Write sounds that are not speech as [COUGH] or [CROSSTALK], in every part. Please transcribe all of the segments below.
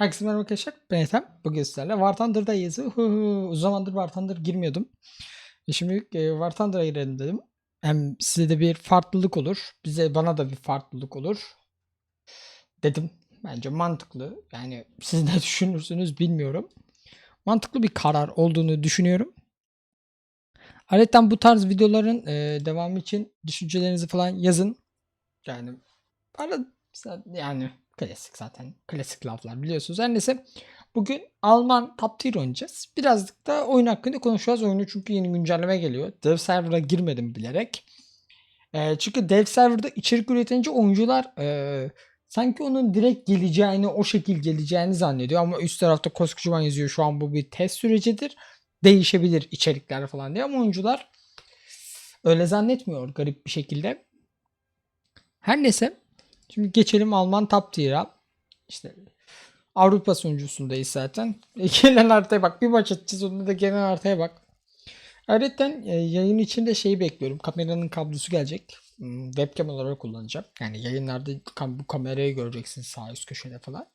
Herkese merhaba arkadaşlar. Ben Ethem. Bugün sizlerle War Thunder'dayız. Uzun zamandır War Thunder girmiyordum. E şimdi e, War Thunder'a girelim dedim. Hem size de bir farklılık olur. Bize bana da bir farklılık olur. Dedim. Bence mantıklı. Yani siz ne [LAUGHS] düşünürsünüz bilmiyorum. Mantıklı bir karar olduğunu düşünüyorum. Ayrıca bu tarz videoların e, devamı için düşüncelerinizi falan yazın. Yani bana yani klasik zaten klasik laflar biliyorsunuz. Her neyse bugün Alman Top Tier oynayacağız. Birazcık da oyun hakkında konuşacağız. Oyunu çünkü yeni güncelleme geliyor. Dev server'a girmedim bilerek. E, çünkü dev serverda içerik üretince oyuncular e, sanki onun direkt geleceğini o şekil geleceğini zannediyor. Ama üst tarafta koskocaman yazıyor şu an bu bir test sürecidir. Değişebilir içerikler falan diye ama oyuncular öyle zannetmiyor garip bir şekilde. Her neyse Şimdi geçelim Alman Top Tier'a. İşte Avrupa sunucusundayız zaten. E, Genel haritaya bak. Bir maç atacağız. Onda da genel haritaya bak. Ayrıca e, yayın içinde şeyi bekliyorum. Kameranın kablosu gelecek. Hmm, Webcam olarak kullanacağım. Yani yayınlarda bu kamerayı göreceksiniz sağ üst köşede falan.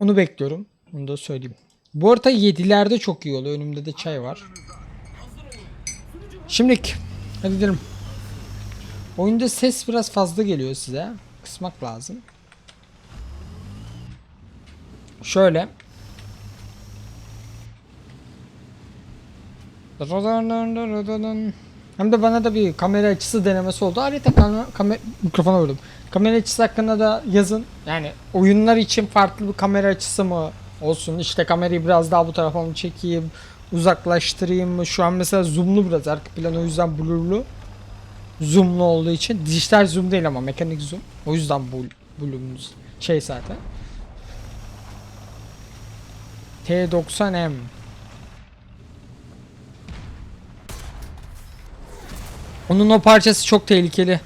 Onu bekliyorum. Onu da söyleyeyim. Bu arada 7'lerde çok iyi oluyor. Önümde de çay var. Şimdilik hadi gidelim. Oyunda ses biraz fazla geliyor size. Kısmak lazım. Şöyle. Hem de bana da bir kamera açısı denemesi oldu. Ayrıca kam- kamera mikrofona vurdum. Kamera açısı hakkında da yazın. Yani oyunlar için farklı bir kamera açısı mı olsun? İşte kamerayı biraz daha bu tarafa mı çekeyim? Uzaklaştırayım mı? Şu an mesela zoomlu biraz arka plan o yüzden blurlu zoomlu olduğu için dijital zoom değil ama mekanik zoom. O yüzden bu bulumuz şey zaten. T90M Onun o parçası çok tehlikeli.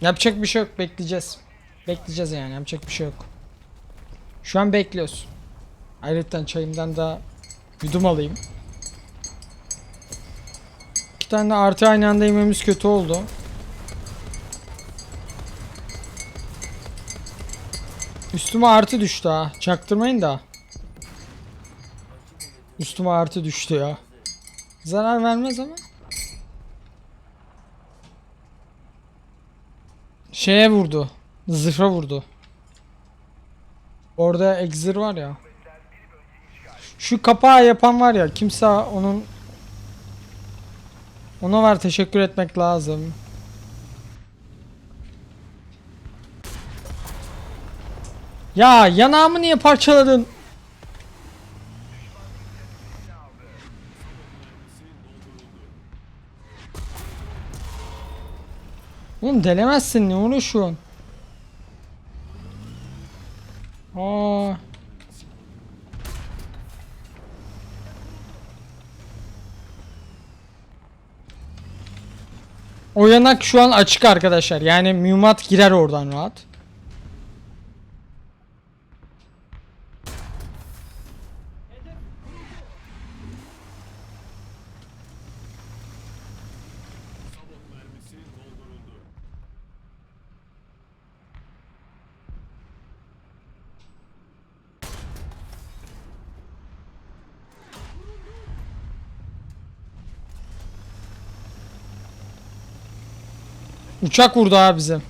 Yapacak bir şey yok. Bekleyeceğiz. Bekleyeceğiz yani. Yapacak bir şey yok. Şu an bekliyoruz. Ayrıca çayımdan da yudum alayım. İki tane de artı aynı anda yememiz kötü oldu. Üstüme artı düştü ha. Çaktırmayın da. Üstüme artı düştü ya. Zarar vermez ama. Şeye vurdu. Zırha vurdu. Orada exir var ya. Şu kapağı yapan var ya kimse onun ona var teşekkür etmek lazım. Ya yanağımı niye parçaladın? Oğlum delemezsin ne uğraşıyorsun? Aa. O yanak şu an açık arkadaşlar. Yani mühimmat girer oradan rahat. Uçak vurdu abi bize.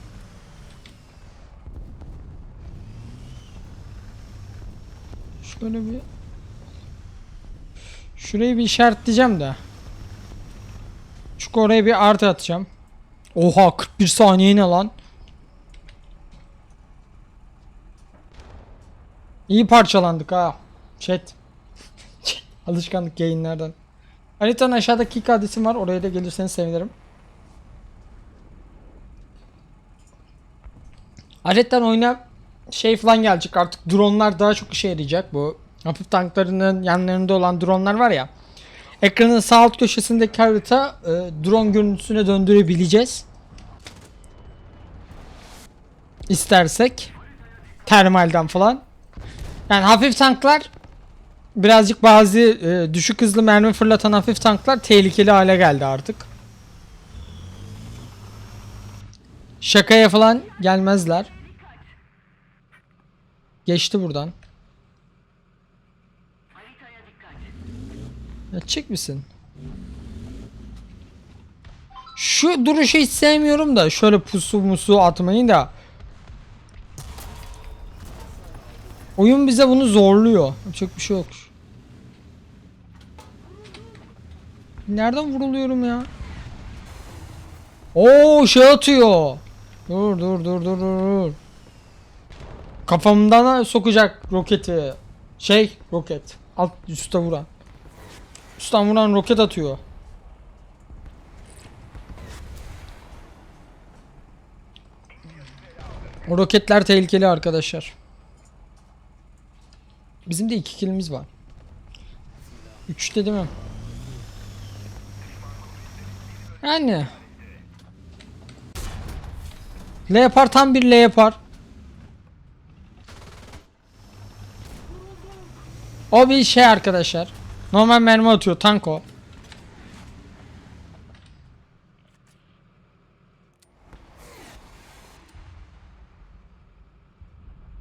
Şöyle bir Şurayı bir işaretleyeceğim de. Çünkü oraya bir artı atacağım. Oha 41 saniye ne lan? İyi parçalandık ha. Chat. [LAUGHS] Alışkanlık yayınlardan. Haritanın aşağıdaki kick adresim var. Oraya da gelirseniz sevinirim. Ayrıca oyuna şey falan gelecek artık dronlar daha çok işe yarayacak bu. Hafif tanklarının yanlarında olan dronlar var ya. Ekranın sağ alt köşesindeki harita e, drone görüntüsüne döndürebileceğiz. İstersek. Termalden falan. Yani hafif tanklar birazcık bazı e, düşük hızlı mermi fırlatan hafif tanklar tehlikeli hale geldi artık. Şakaya falan gelmezler. Geçti buradan. Ya çek misin? Şu duruşu hiç sevmiyorum da şöyle pusu musu atmayı da. Oyun bize bunu zorluyor. Yapacak bir şey yok. Nereden vuruluyorum ya? Oo şey atıyor. Dur dur dur dur dur. Kafamdan sokacak roketi. Şey roket. Alt üstte vuran. Üstten vuran roket atıyor. O roketler tehlikeli arkadaşlar. Bizim de iki kilimiz var. Üçte değil mi? Yani. L yapar tam bir L yapar. O bir şey arkadaşlar. Normal mermi atıyor tank o.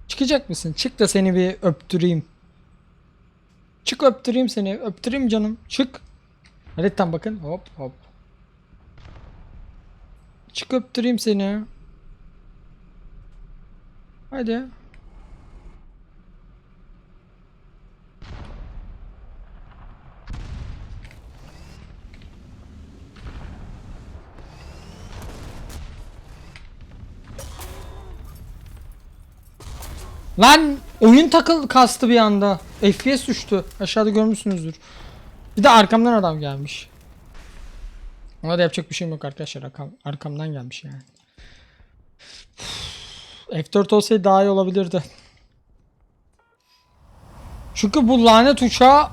Çıkacak mısın? Çık da seni bir öptüreyim. Çık öptüreyim seni. Öptüreyim canım. Çık. Haritan bakın. Hop hop. Çık öptüreyim seni. Hadi. Lan oyun takıl kastı bir anda. FPS düştü. Aşağıda görmüşsünüzdür. Bir de arkamdan adam gelmiş. Ona da yapacak bir şeyim yok arkadaşlar. Arkam, arkamdan gelmiş yani. F4 olsaydı daha iyi olabilirdi. Çünkü bu lanet uçağı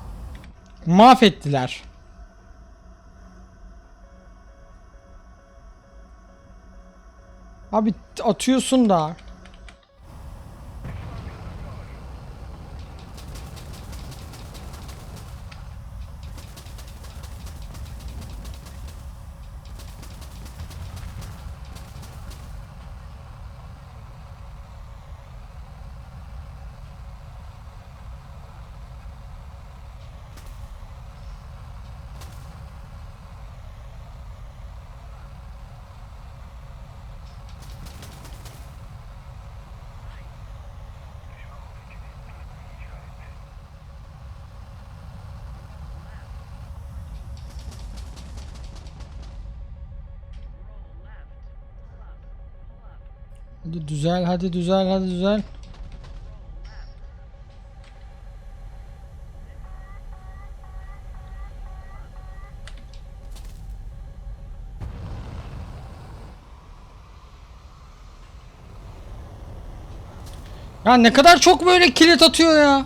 mahvettiler. Abi atıyorsun da. Hadi düzel, hadi düzel, hadi düzel. Ya ne kadar çok böyle kilit atıyor ya.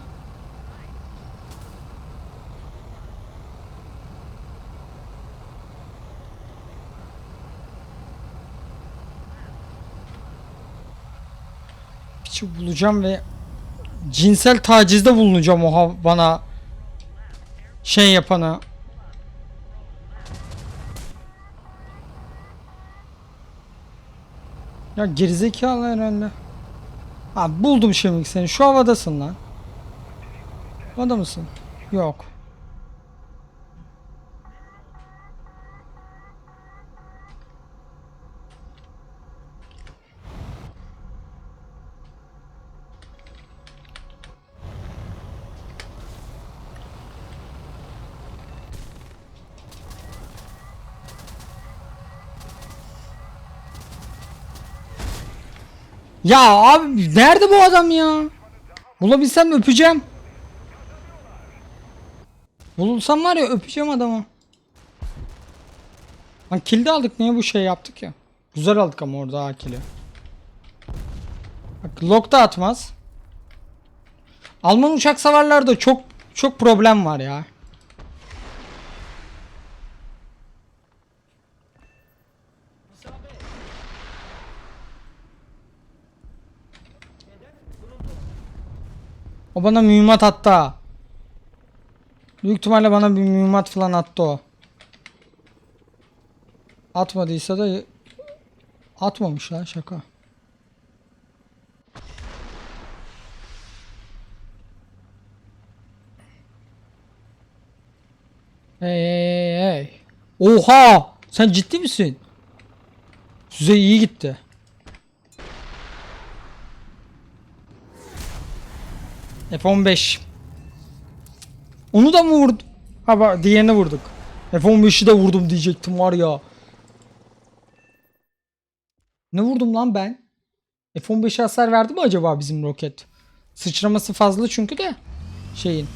Piçi bulacağım ve cinsel tacizde bulunacağım o bana şey yapana. Ya gerizekalı herhalde. Ha buldum şimdi seni. Şu havadasın lan. Havada mısın? Yok. Ya abi nerede bu adam ya? Bulabilsem öpeceğim. Bulsam var ya öpeceğim adamı. Lan kill de aldık niye bu şey yaptık ya? Güzel aldık ama orada ha. Bak lock da atmaz. Alman uçak savarlarda çok çok problem var ya. Bana mühimmat attı. Büyük ihtimalle bana bir mühimmat falan attı o. Atmadıysa da atmamış lan şaka. Hey hey hey. Oha! Sen ciddi misin? Size iyi gitti. F15. Onu da mı vurdun? Ha bak diğerini vurduk. F15'i de vurdum diyecektim var ya. Ne vurdum lan ben? F15'e hasar verdi mi acaba bizim roket? Sıçraması fazla çünkü de şeyin.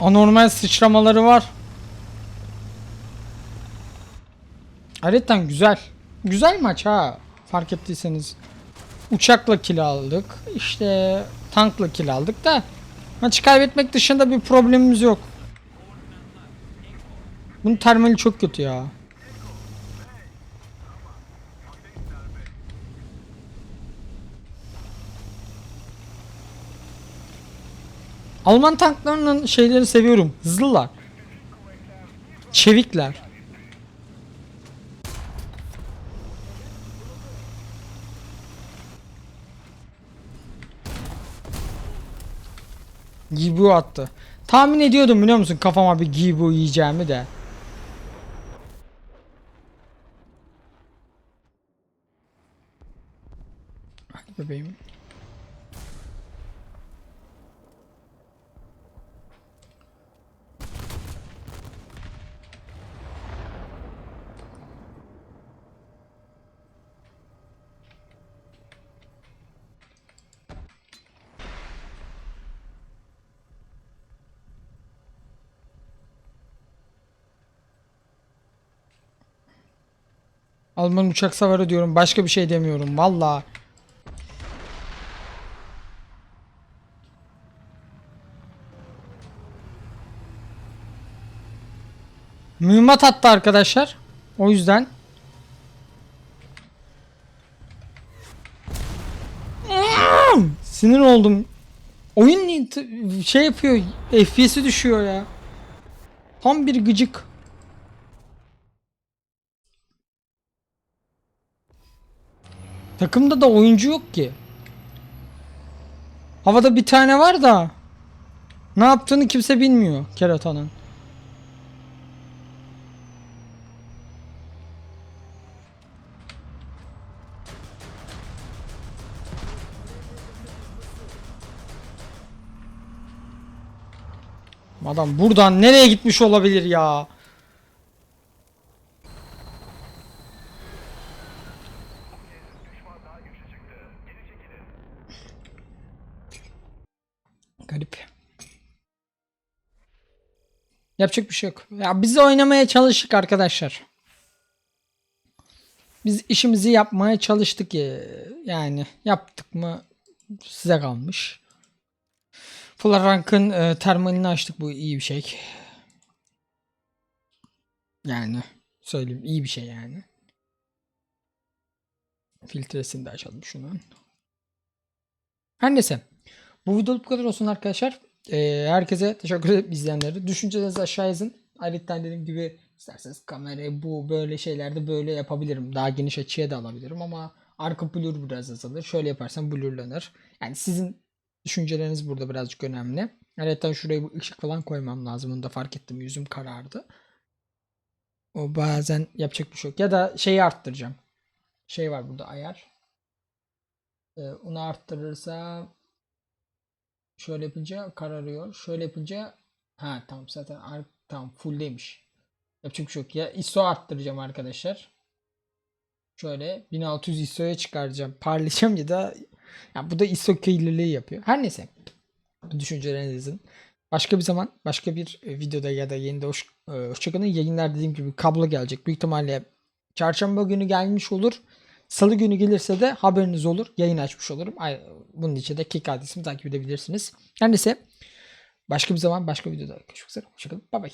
Anormal sıçramaları var. Ayrıca güzel. Güzel maç ha. Fark ettiyseniz. Uçakla kill aldık. İşte tankla kill aldık da maçı kaybetmek dışında bir problemimiz yok. Bunun termali çok kötü ya. Alman tanklarının şeyleri seviyorum. Hızlılar. Çevikler. Gibu attı. Tahmin ediyordum biliyor musun kafama bir Gibu yiyeceğimi de. Bebeğim. Alman uçak savarı diyorum. Başka bir şey demiyorum. Valla. Mühimmat attı arkadaşlar. O yüzden. Sinir oldum. Oyun şey yapıyor. FPS'i düşüyor ya. Tam bir gıcık. Takımda da oyuncu yok ki. Havada bir tane var da ne yaptığını kimse bilmiyor Kerata'nın. Adam buradan nereye gitmiş olabilir ya? Yapacak bir şey yok. Ya biz oynamaya çalıştık arkadaşlar. Biz işimizi yapmaya çalıştık ya. Yani yaptık mı size kalmış. Full Rank'ın e, termalini açtık bu iyi bir şey. Yani söyleyeyim iyi bir şey yani. Filtresini de açalım şunun. Her neyse. Bu videoluk bu kadar olsun arkadaşlar. Ee, herkese teşekkür ederim izleyenlere. Düşüncelerinizi aşağı yazın. Ayrıca dediğim gibi isterseniz kamerayı bu böyle şeylerde böyle yapabilirim. Daha geniş açıya da alabilirim ama arka blur biraz azalır. Şöyle yaparsam blurlanır. Yani sizin düşünceleriniz burada birazcık önemli. Ayrıca şuraya bu ışık falan koymam lazım. Onu da fark ettim. Yüzüm karardı. O bazen yapacak bir şey yok. Ya da şeyi arttıracağım. Şey var burada ayar. Ee, onu arttırırsa Şöyle yapınca kararıyor. Şöyle yapınca ha tamam zaten tamam fulldeymiş. Yapacak bir şey yok. Ya ISO arttıracağım arkadaşlar. Şöyle 1600 ISO'ya çıkaracağım. Parlayacağım ya da ya bu da ISO kirliliği yapıyor. Her neyse. Bu düşüncelerinizin. Başka bir zaman başka bir e, videoda ya da yeni de hoş, e, hoşçakalın. Yayınlar dediğim gibi kablo gelecek. Büyük ihtimalle çarşamba günü gelmiş olur. Salı günü gelirse de haberiniz olur. Yayın açmış olurum. Bunun için de Kick adresimi takip edebilirsiniz. Her neyse başka bir zaman başka videoda görüşmek üzere. Hoşçakalın. Bye bye.